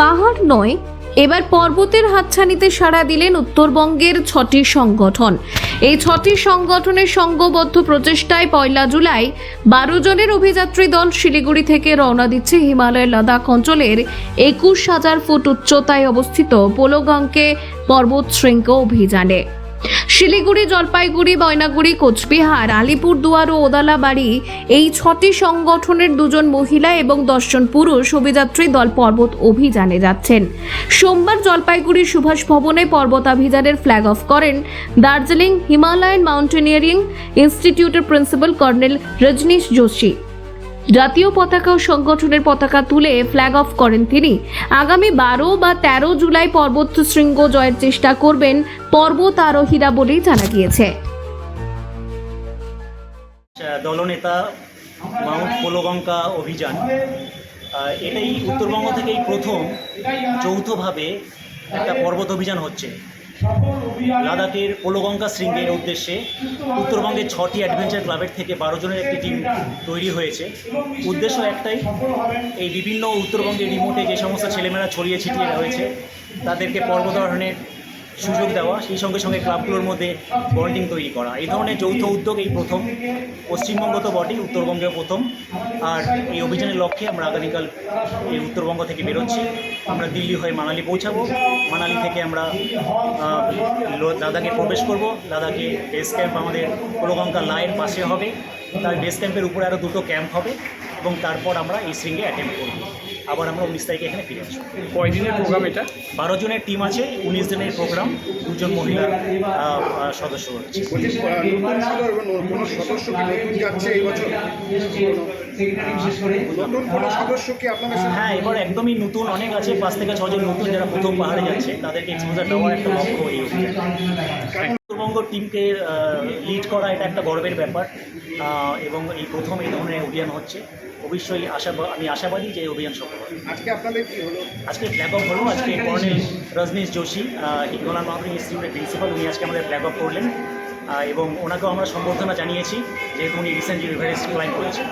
পাহাড় নয়, এবার পর্বতের হাতছানিতে সাড়া দিলেন উত্তরবঙ্গের ছটি সংগঠন। এই ছটি সংগঠনের সংঘবদ্ধ প্রচেষ্টায় পয়লা জুলাই বারো জনের অভিযাত্রী দল শিলিগুড়ি থেকে রওনা দিচ্ছে হিমালয় লাদাখ অঞ্চলের একুশ হাজার ফুট উচ্চতায় অবস্থিত পোলোগঙ্কে পর্বত শৃঙ্গ অভিযানে। শিলিগুড়ি, জলপাইগুড়ি, ময়নাগুড়ি, কোচবিহার, আলিপুরদুয়ার ও ওদালাবাড়ি এই ছটি সংগঠনের দুজন মহিলা এবং দশজন পুরুষ অভিযাত্রী দল পর্বত অভিযানে যাচ্ছেন। সোমবার জলপাইগুড়ি সুভাষ ভবনে পর্বতাভিযানের ফ্ল্যাগ অফ করেন দার্জিলিং হিমালয়ান মাউন্টেনিয়ারিং ইনস্টিটিউটের প্রিন্সিপাল কর্নেল রজনীশ যোশী। জাতীয় পতাকা ও সংগঠনের পতাকা তুলে ফ্ল্যাগ অফ করেন তিনি। আগামী বারো বা তেরো জুলাই পর্বত শৃঙ্গ জয়ের চেষ্টা করবেন পর্বত আরোহীরা বলেই জানা গিয়েছে। দলনেতা মাউন্ট পোলোগঙ্কা অভিযান এটাই উত্তরবঙ্গ থেকেই প্রথম যৌথভাবে একটা পর্বত অভিযান হচ্ছে। লাদাখের ওলোগঙ্গা শৃঙ্গের উদ্দেশ্যে উত্তরবঙ্গের ছটি অ্যাডভেঞ্চার ক্লাবের থেকে বারো জনের একটি টিম তৈরি হয়েছে। উদ্দেশ্য একটাই এই বিভিন্ন উত্তরবঙ্গের রিমোটে যে সমস্ত ছেলেমেয়েরা ছড়িয়ে ছিটিয়ে রয়েছে তাদেরকে পর্বতারোহণের সুযোগ দেওয়া, সেই সঙ্গে সঙ্গে ক্লাবগুলোর মধ্যে বন্ডিং তৈরি করা। এই ধরনের যৌথ উদ্যোগ এই প্রথম। পশ্চিমবঙ্গ তো বটেই, উত্তরবঙ্গেও প্রথম। আর এই অভিযানের লক্ষ্যে আমরা আগামীকাল এই উত্তরবঙ্গ থেকে বেরোচ্ছি। আমরা দিল্লি হয়ে মানালি পৌঁছাবো। মানালি থেকে আমরা লাদাখে প্রবেশ করব। লাদাখে বেস ক্যাম্প আমাদের কোলগঙ্কা লাইন পাশে হবে। তার বেস ক্যাম্পের উপরে আরও দুটো ক্যাম্প হবে এবং তারপর আমরা এই শৃঙ্গে অ্যাটেম্প করব। আবার আমরা উনিশ তারিখে এখানে ফিরে আসব। কয়দিনের প্রোগ্রাম এটা? বারো জনের টিম আছে উনিশ জনের প্রোগ্রাম দুজন মহিলা সদস্য রয়েছে কোনো সদস্য যাচ্ছে এই বছর হ্যাঁ এবার একদমই নতুন অনেক আছে পাঁচ থেকে ছজন নতুন যারা প্রথম পাহাড়ে যাচ্ছে তাদেরকে এক্সপোজার দেওয়ার একটা লক্ষ্য এই উত্তরবঙ্গ টিমকে লিড করা এটা একটা গর্বের ব্যাপার। এবং এই প্রথম এই ধরনের অভিযান হচ্ছে। অবশ্যই আশা আমি আশাবাদী যে এই অভিযান সফল হবে। আজকে আপনাদের কি হলো? আজকে ফ্ল্যাগ অফ হলো আজকে কর্নেল রজনীশ যোশী হিমালয় মাউন্টেন ইনস্টিটিউটের প্রিন্সিপাল উনি আজকে আমাদের ফ্ল্যাগ অফ করলেন। এবং ওনাকেও আমরা সম্বর্ধনা জানিয়েছি যেহেতু উনি রিসেন্টলি এভারেস্ট ক্লাইম করেছেন।